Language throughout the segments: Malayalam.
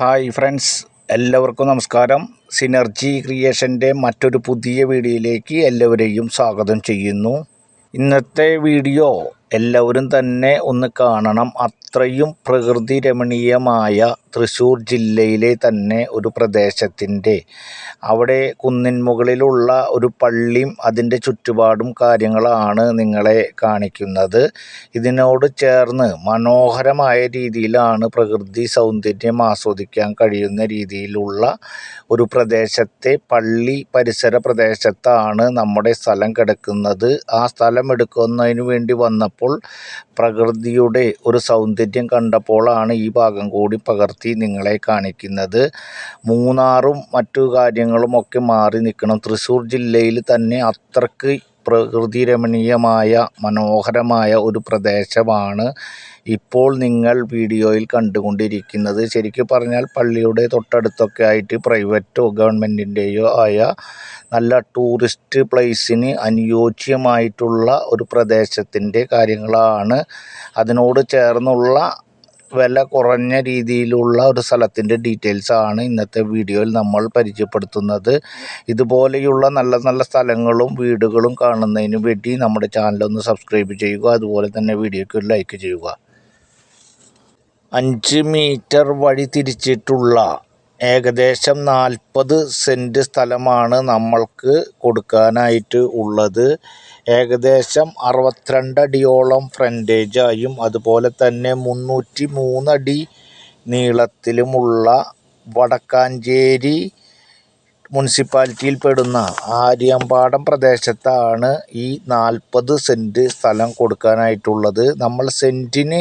ഹായ് ഫ്രണ്ട്സ് എല്ലാവർക്കും നമസ്കാരം. സിനർജി ക്രിയേഷന്റെ മറ്റൊരു പുതിയ വീഡിയോയിലേക്ക് എല്ലാവരെയും സ്വാഗതം ചെയ്യുന്നു. ഇന്നത്തെ വീഡിയോ എല്ലാവരും തന്നെ ഒന്ന് കാണണം. അത്രയും പ്രകൃതി രമണീയമായ തൃശ്ശൂർ ജില്ലയിലെ തന്നെ ഒരു പ്രദേശത്തിന്റെ. അവിടെ കുന്നിൻ മുകളിലുള്ള ഒരു പള്ളിയും അതിന്റെ ചുറ്റുപാടും കാര്യങ്ങളാണ് നിങ്ങളെ കാണിക്കുന്നത്. ഇതിനോട് ചേർന്ന് മനോഹരമായ രീതിയിലാണ് പ്രകൃതി സൗന്ദര്യം ആസ്വദിക്കാൻ കഴിയുന്ന രീതിയിലുള്ള ഒരു പ്രദേശത്തെ പള്ളി പരിസര പ്രദേശത്താണ് നമ്മുടെ സ്ഥലം കിടക്കുന്നത്. ആ സ്ഥലം എടുക്കുന്നതിന് വേണ്ടി വന്നപ്പോൾ പ്രകൃതിയുടെ ഒരു സൗന്ദര്യം കണ്ടപ്പോഴാണ് ഈ ഭാഗം കൂടി പകർത്തി നിങ്ങളെ കാണിക്കുന്നത്. മൂന്നാറും മറ്റു കാര്യങ്ങളും ഒക്കെ മാറി നിൽക്കണം. തൃശ്ശൂർ ജില്ലയിൽ തന്നെ അത്രയ്ക്ക് പ്രകൃതി രമണീയമായ മനോഹരമായ ഒരു പ്രദേശമാണ് ഇപ്പോൾ നിങ്ങൾ വീഡിയോയിൽ കണ്ടുകൊണ്ടിരിക്കുന്നത്. ശരിക്കും പറഞ്ഞാൽ പള്ളിയുടെ തൊട്ടടുത്തൊക്കെ ആയിട്ട് പ്രൈവറ്റോ ഗവൺമെന്റിന്റെയോ ആയ നല്ല ടൂറിസ്റ്റ് പ്ലേസിന് അനുയോജ്യമായിട്ടുള്ള ഒരു പ്രദേശത്തിന്റെ കാര്യങ്ങളാണ്. അതിനോട് ചേർന്നുള്ള വില കുറഞ്ഞ രീതിയിലുള്ള ഒരു സ്ഥലത്തിന്റെ ഡീറ്റെയിൽസ് ആണ് ഇന്നത്തെ വീഡിയോയിൽ നമ്മൾ പരിചയപ്പെടുത്തുന്നത്. ഇതുപോലെയുള്ള നല്ല നല്ല സ്ഥലങ്ങളും വീടുകളും കാണുന്നതിന് വേണ്ടി നമ്മുടെ ചാനലൊന്ന് സബ്സ്ക്രൈബ് ചെയ്യുക. അതുപോലെ തന്നെ വീഡിയോയ്ക്ക് ഒരു ലൈക്ക് ചെയ്യുക. അഞ്ച് മീറ്റർ വഴി തിരിച്ചിട്ടുള്ള ഏകദേശം നാൽപ്പത് സെന്റ് സ്ഥലമാണ് നമ്മൾക്ക് കൊടുക്കാനായിട്ട് ഉള്ളത്. ഏകദേശം അറുപത്തിരണ്ട് അടിയോളം ഫ്രണ്ടേജായും അതുപോലെ തന്നെ മുന്നൂറ്റി മൂന്നടി നീളത്തിലുമുള്ള വടക്കാഞ്ചേരി മുനിസിപ്പാലിറ്റിയിൽ പെടുന്ന ആര്യമ്പാടം പ്രദേശത്താണ് ഈ നാൽപ്പത് സെന്റ് സ്ഥലം കൊടുക്കാനായിട്ടുള്ളത്. നമ്മൾ സെന്റിന്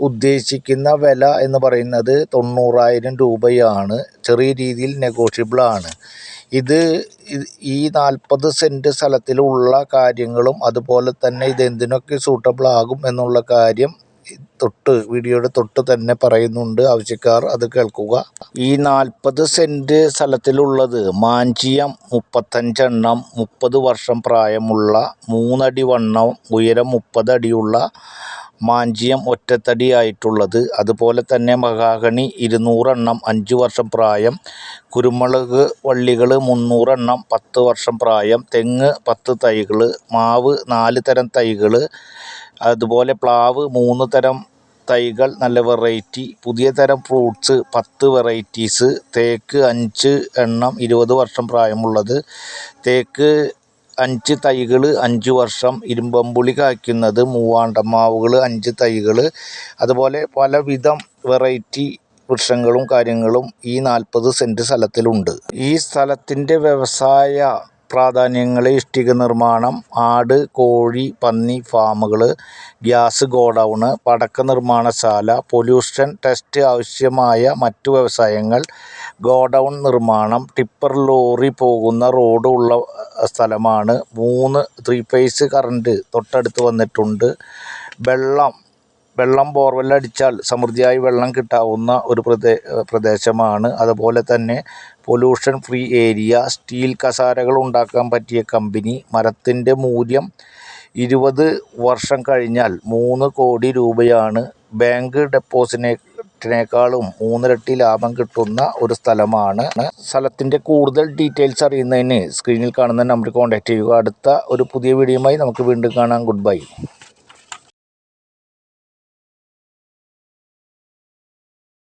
ഉദ്ദേശിക്കുന്ന വില എന്ന് പറയുന്നത് തൊണ്ണൂറായിരം രൂപയാണ്. ചെറിയ രീതിയിൽ നെഗോഷ്യബിളാണ് ഇത് ഈ നാൽപ്പത് സെന്റ് സ്ഥലത്തിലുള്ള കാര്യങ്ങളും അതുപോലെ തന്നെ ഇത് എന്തിനൊക്കെ സൂട്ടബിൾ ആകും എന്നുള്ള കാര്യം തൊട്ട് വീഡിയോയുടെ തൊട്ട് തന്നെ പറയുന്നുണ്ട് ആവശ്യക്കാർ അത് കേൾക്കുക. ഈ നാൽപ്പത് സെന്റ് സ്ഥലത്തിലുള്ളത് മാഞ്ചിയം മുപ്പത്തഞ്ചെണ്ണം മുപ്പത് വർഷം പ്രായമുള്ള മൂന്നടി വണ്ണം ഉയരം മുപ്പത് അടിയുള്ള മാഞ്ചിയം ഒറ്റത്തടിയായിട്ടുള്ളത്. അതുപോലെ തന്നെ മഹാഗണി ഇരുന്നൂറെണ്ണം അഞ്ച് വർഷം പ്രായം കുരുമുളക് വള്ളികൾ മുന്നൂറെണ്ണം പത്ത് വർഷം പ്രായം തെങ്ങ് പത്ത് തൈകൾ മാവ് നാല് തരം തൈകൾ അതുപോലെ പ്ലാവ് മൂന്ന് തരം തൈകൾ നല്ല വെറൈറ്റി പുതിയ തരം ഫ്രൂട്ട്സ് പത്ത് വെറൈറ്റീസ് തേക്ക് അഞ്ച് എണ്ണം ഇരുപത് വർഷം പ്രായമുള്ളത്. തേക്ക് അഞ്ച് തൈകൾ അഞ്ച് വർഷം ഇരുമ്പമ്പുളി കായ്ക്കുന്നത് മൂവാണ്ടമാവുകൾ അഞ്ച് തൈകൾ. അതുപോലെ പലവിധം വെറൈറ്റി വൃക്ഷങ്ങളും കാര്യങ്ങളും ഈ നാൽപ്പത് സെന്റ് സ്ഥലത്തിലുണ്ട്. ഈ സ്ഥലത്തിന്റെ വ്യവസായ പ്രാധാന്യങ്ങൾ ഇഷ്ടിക നിർമ്മാണം ആട് കോഴി പന്നി ഫാമുകൾ ഗ്യാസ് ഗോഡൗണ് പടക്ക നിർമ്മാണശാല പൊല്യൂഷൻ ടെസ്റ്റ് ആവശ്യമായ മറ്റു വ്യവസായങ്ങൾ ഗോഡൗൺ നിർമ്മാണം ടിപ്പർ ലോറി പോകുന്ന റോഡ് ഉള്ള സ്ഥലമാണ്. മൂന്ന് ത്രീ ഫേസ് കറണ്ട് തൊട്ടടുത്ത് വന്നിട്ടുണ്ട്. വെള്ളം വെള്ളം ബോർവെല്ലടിച്ചാൽ സമൃദ്ധിയായി വെള്ളം കിട്ടാവുന്ന ഒരു പ്രദേ പ്രദേശമാണ്. അതുപോലെ തന്നെ പൊല്യൂഷൻ ഫ്രീ ഏരിയ സ്റ്റീൽ കസാരകൾ ഉണ്ടാക്കാൻ പറ്റിയ കമ്പനി മരത്തിന്റെ മൂല്യം ഇരുപത് വർഷം കഴിഞ്ഞാൽ മൂന്ന് കോടി രൂപയാണ്. ബാങ്ക് ഡെപ്പോസിറ്റിനേക്കാളും മൂന്നിരട്ടി ലാഭം കിട്ടുന്ന ഒരു സ്ഥലമാണ്. സ്ഥലത്തിന്റെ കൂടുതൽ ഡീറ്റെയിൽസ് അറിയുന്നതിന് സ്ക്രീനിൽ കാണുന്ന നമ്പറിൽ കോൺടാക്ട് ചെയ്യുക. അടുത്ത ഒരു പുതിയ വീഡിയോയുമായി നമുക്ക് വീണ്ടും കാണാം. Good bye.